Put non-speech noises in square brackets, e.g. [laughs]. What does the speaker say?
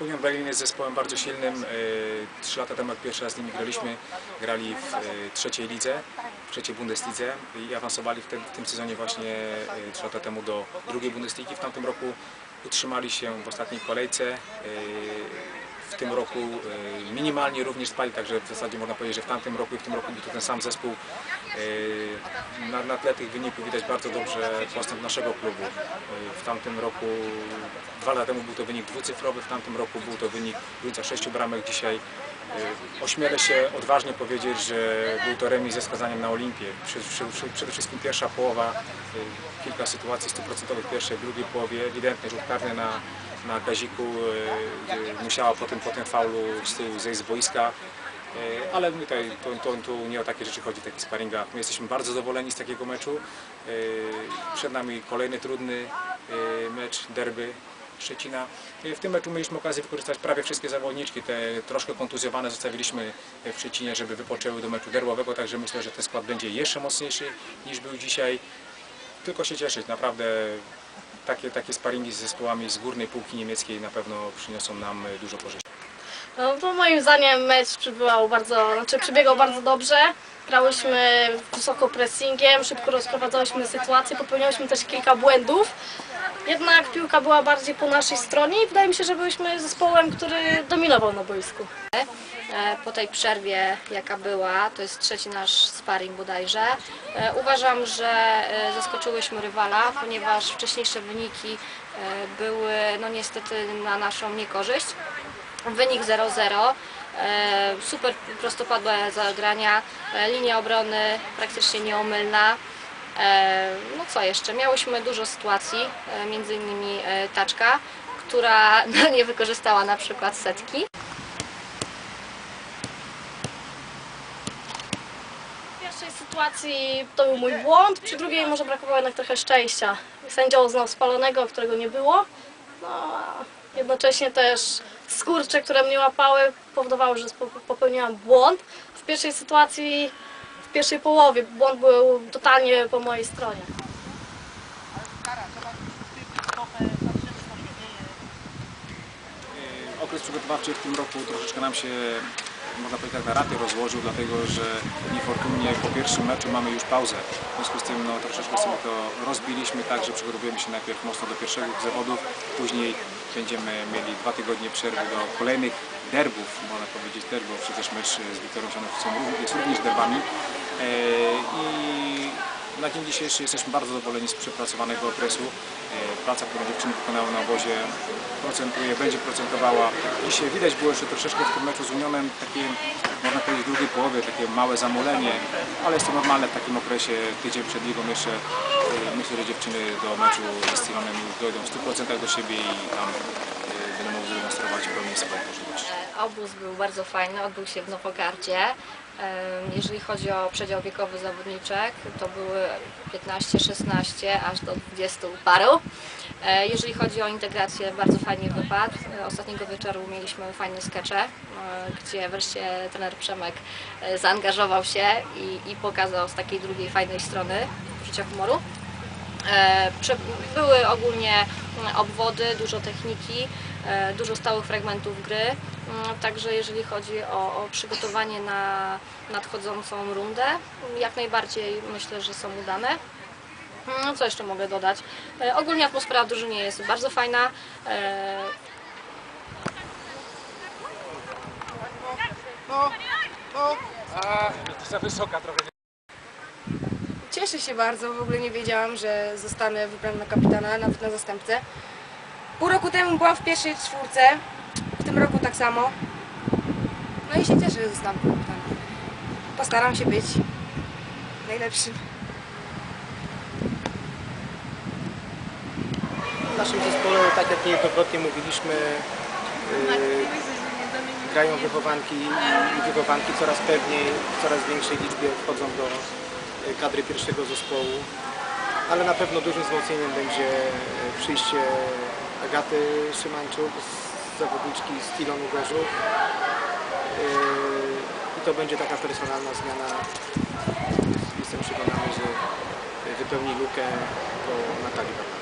Union Berlin jest zespołem bardzo silnym. E, Trzy lata temu, jak pierwszy raz z nimi graliśmy, grali w e, trzeciej lidze, w trzeciej Bundeslidze i awansowali w tym, w tym sezonie właśnie e, trzy lata temu do drugiej Bundesligi. W tamtym roku utrzymali się w ostatniej kolejce. W tym roku e, minimalnie również spali, także w zasadzie można powiedzieć, że w tamtym roku i w tym roku był to ten sam zespół. E, Na, na tle tych wyników widać bardzo dobrze postęp naszego klubu. E, W tamtym roku, dwa lata temu był to wynik dwucyfrowy, w tamtym roku był to wynik granicach sześciu bramek. Dzisiaj ośmielę się odważnie powiedzieć, że był to remis ze skazaniem na Olimpię. Przede, wszystkim pierwsza połowa, kilka sytuacji stuprocentowych w pierwszej, drugiej połowie, ewidentny rzut karny na, na gaziku, e, gdzie musiała po tym, po tym faulu z tyłu zejść z boiska. E, Ale tutaj, to, to, tu nie o takie rzeczy chodzi w takich sparingach. My jesteśmy bardzo zadowoleni z takiego meczu. E, Przed nami kolejny trudny e, mecz, derby Szczecina. E, W tym meczu mieliśmy okazję wykorzystać prawie wszystkie zawodniczki. Te troszkę kontuzjowane zostawiliśmy w Szczecinie, żeby wypoczęły do meczu derbowego, także myślę, że ten skład będzie jeszcze mocniejszy niż był dzisiaj. Tylko się cieszyć, naprawdę takie, takie sparingi z zespołami z górnej półki niemieckiej na pewno przyniosą nam dużo korzyści. No, moim zdaniem mecz przebywał bardzo, znaczy przebiegał bardzo dobrze. Grałyśmy wysoko pressingiem, szybko rozprowadzałyśmy sytuację, popełniałyśmy też kilka błędów. Jednak piłka była bardziej po naszej stronie i wydaje mi się, że byliśmy zespołem, który dominował na boisku. E, po tej przerwie, jaka była, to jest trzeci nasz sparring bodajże, e, uważam, że e, zaskoczyłyśmy rywala, ponieważ wcześniejsze wyniki były no niestety na naszą niekorzyść. Wynik 0-0. e, Super prostopadłe zagrania, linia obrony praktycznie nieomylna. No co jeszcze? Miałyśmy dużo sytuacji, między innymi taczka, która [laughs] no, nie wykorzystała na przykład setki. Pierwszej sytuacji to był mój błąd, przy drugiej może brakowało jednak trochę szczęścia. Sędzia uznał spalonego, którego nie było. No, a jednocześnie też skurcze, które mnie łapały, powodowały, że popełniłam błąd. W pierwszej sytuacji, w pierwszej połowie błąd był totalnie po mojej stronie. Okres przygotowawczy w tym roku troszeczkę nam się, można powiedzieć, tak na raty rozłożył, dlatego że niefortunnie po pierwszym meczu mamy już pauzę. W związku z tym no, troszeczkę sobie to rozbiliśmy tak, że przygotowujemy się najpierw mocno do pierwszych zawodów, później będziemy mieli dwa tygodnie przerwy do kolejnych derbów, można powiedzieć derbów, przecież mecz z są, ró- jest również derbami. E, I na dzień dzisiejszy jesteśmy bardzo zadowoleni z przepracowanego okresu. E, Praca, którą dziewczyny wykonały na obozie procentuje, będzie procentowała. Dzisiaj widać było jeszcze troszeczkę w tym meczu z Unionem takie, można powiedzieć, w drugiej połowie, takie małe zamulenie, ale jest to normalne w takim okresie, tydzień przed ligą jeszcze. e, Myślę, że dziewczyny do meczu z Tironem dojdą w 100% do siebie i tam e, będą mogły demonstrować pełnię swoich możliwości. Obóz był bardzo fajny, odbył się w Nowogardzie. Jeżeli chodzi o przedział wiekowy zawodniczek, to były 15-16 aż do 20 paru. E, Jeżeli chodzi o integrację, bardzo fajnie wypadł. E, Ostatniego wieczoru mieliśmy fajne skecze, e, gdzie wreszcie trener Przemek e, zaangażował się i, i pokazał z takiej drugiej fajnej strony poczucia humoru. E, Były ogólnie obwody, dużo techniki, e, dużo stałych fragmentów gry. Mm, Także jeżeli chodzi o, o przygotowanie na nadchodzącą rundę, jak najbardziej myślę, że są udane. No, co jeszcze mogę dodać? E, Ogólnie atmosfera w drużynie jest bardzo fajna. E, Za wysoka trochę. Cieszę się bardzo, w ogóle nie wiedziałam, że zostanę wybrana na kapitana, nawet na zastępcę. Pół roku temu byłam w pierwszej czwórce, w tym roku tak samo. No i się cieszę, że zostanę kapitanem. Postaram się być najlepszym. W naszym zespole, tak jak niejednokrotnie mówiliśmy, yy, grają wychowanki i wychowanki coraz pewniej, w coraz większej liczbie wchodzą do kadry pierwszego zespołu. Ale na pewno dużym wzmocnieniem będzie yy, przyjście Agaty Szymańczuk, z zawodniczki z Tilonu Gorzów. Yy, I to będzie taka personalna zmiana. Jestem przekonany, że wypełni lukę po Natalii Wapar.